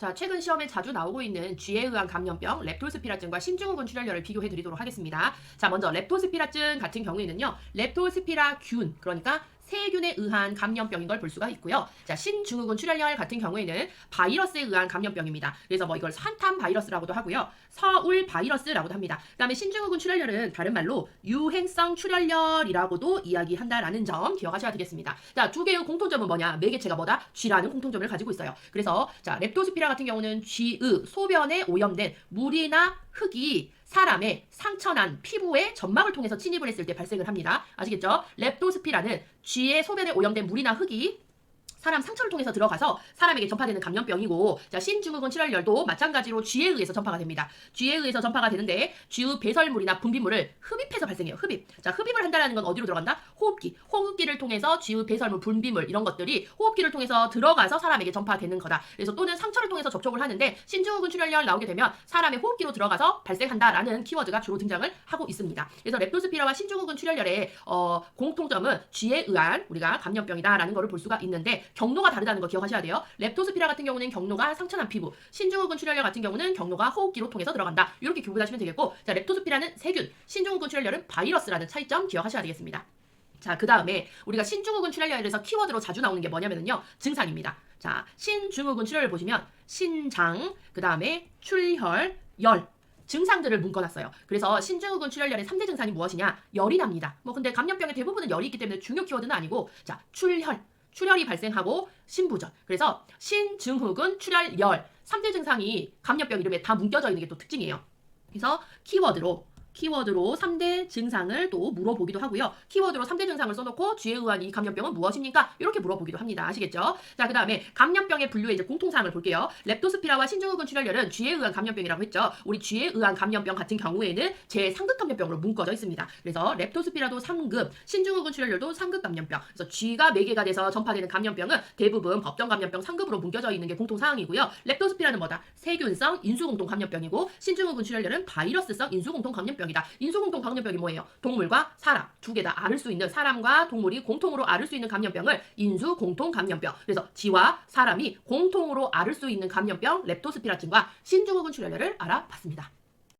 자, 최근 시험에 자주 나오고 있는 쥐에 의한 감염병 렙토스피라증과 신증후군 출혈열을 비교해 드리도록 하겠습니다. 자, 먼저 렙토스피라증 같은 경우에는요. 렙토스피라균, 그러니까 세균에 의한 감염병인 걸 볼 수가 있고요. 자, 신증후군 출혈열 같은 경우에는 바이러스에 의한 감염병입니다. 그래서 뭐 이걸 산탄 바이러스라고도 하고요. 서울 바이러스라고도 합니다. 그다음에 신증후군 출혈열은 다른 말로 유행성 출혈열이라고도 이야기한다라는 점 기억하셔야 되겠습니다. 자, 두 개의 공통점은 뭐냐? 매개체가 뭐다? 쥐라는 공통점을 가지고 있어요. 그래서 자, 렙토스피라 같은 경우는 쥐의 소변에 오염된 물이나 흙이 사람의 상처난 피부에 점막을 통해서 침입을 했을 때 발생을 합니다. 아시겠죠? 렙토스피라는 쥐의 소변에 오염된 물이나 흙이 사람 상처를 통해서 들어가서 사람에게 전파되는 감염병이고 자 신증후군 출혈열도 마찬가지로 쥐에 의해서 전파가 됩니다. 쥐에 의해서 전파가 되는데 쥐의 배설물이나 분비물을 흡입해서 발생해요. 흡입. 자 흡입을 한다는 건 어디로 들어간다? 호흡기. 호흡기를 통해서 쥐의 배설물, 분비물 이런 것들이 호흡기를 통해서 들어가서 사람에게 전파되는 거다. 그래서 또는 상처를 통해서 접촉을 하는데 신증후군 출혈열 나오게 되면 사람의 호흡기로 들어가서 발생한다라는 키워드가 주로 등장을 하고 있습니다. 그래서 렙토스피라와 신증후군 출혈열의 어, 공통점은 쥐에 의한 우리가 감염병이다라는 것을 볼 수가 있는데 경로가 다르다는 거 기억하셔야 돼요. 렙토스피라 같은 경우는 경로가 상처난 피부, 신증후군 출혈열 같은 경우는 경로가 호흡기로 통해서 들어간다. 이렇게 구분하시면 되겠고, 자 렙토스피라는 세균, 신증후군 출혈열은 바이러스라는 차이점 기억하셔야 되겠습니다. 자, 그 다음에 우리가 신증후군 출혈열에서 키워드로 자주 나오는 게 뭐냐면요. 증상입니다. 자, 신증후군 출혈을 보시면 신장, 그 다음에 출혈, 열. 증상들을 묶어놨어요. 그래서 신증후군 출혈열의 3대 증상이 무엇이냐? 열이 납니다. 뭐 근데 감염병의 대부분은 열이 있기 때문에 중요 키워드는 아니고 자, 출혈. 출혈이 발생하고 신부전. 그래서 신증후군 출혈열 3대 증상이 감염병 이름에 다 묶여져 있는 게 또 특징이에요. 그래서 키워드로 키워드로 3대 증상을 또 물어보기도 하고요. 키워드로 3대 증상을 써놓고 쥐에 의한 이 감염병은 무엇입니까? 이렇게 물어보기도 합니다. 아시겠죠? 자, 그 다음에 감염병의 분류의 이제 공통사항을 볼게요. 렙토스피라와 신증후군 출혈열은 쥐에 의한 감염병이라고 했죠. 우리 쥐에 의한 감염병 같은 경우에는 제3급 감염병으로 묶어져 있습니다. 그래서 렙토스피라도 3급, 신증후군 출혈열도 3급 감염병. 그래서 쥐가 매개가 돼서 전파되는 감염병은 대부분 법정 감염병 3급으로 묶여져 있는 게 공통사항이고요. 렙토스피라는 뭐다? 세균성 인수공통 감염병이고 신증후군 출혈열은 바이러스성 인수공통 감염병 감염병이다. 인수공통 감염병이 뭐예요? 동물과 사람 두 개 다 앓을 수 있는 사람과 동물이 공통으로 앓을 수 있는 감염병을 인수공통 감염병. 그래서 쥐와 사람이 공통으로 앓을 수 있는 감염병 렙토스피라증과 신증후군 출혈열을 알아봤습니다.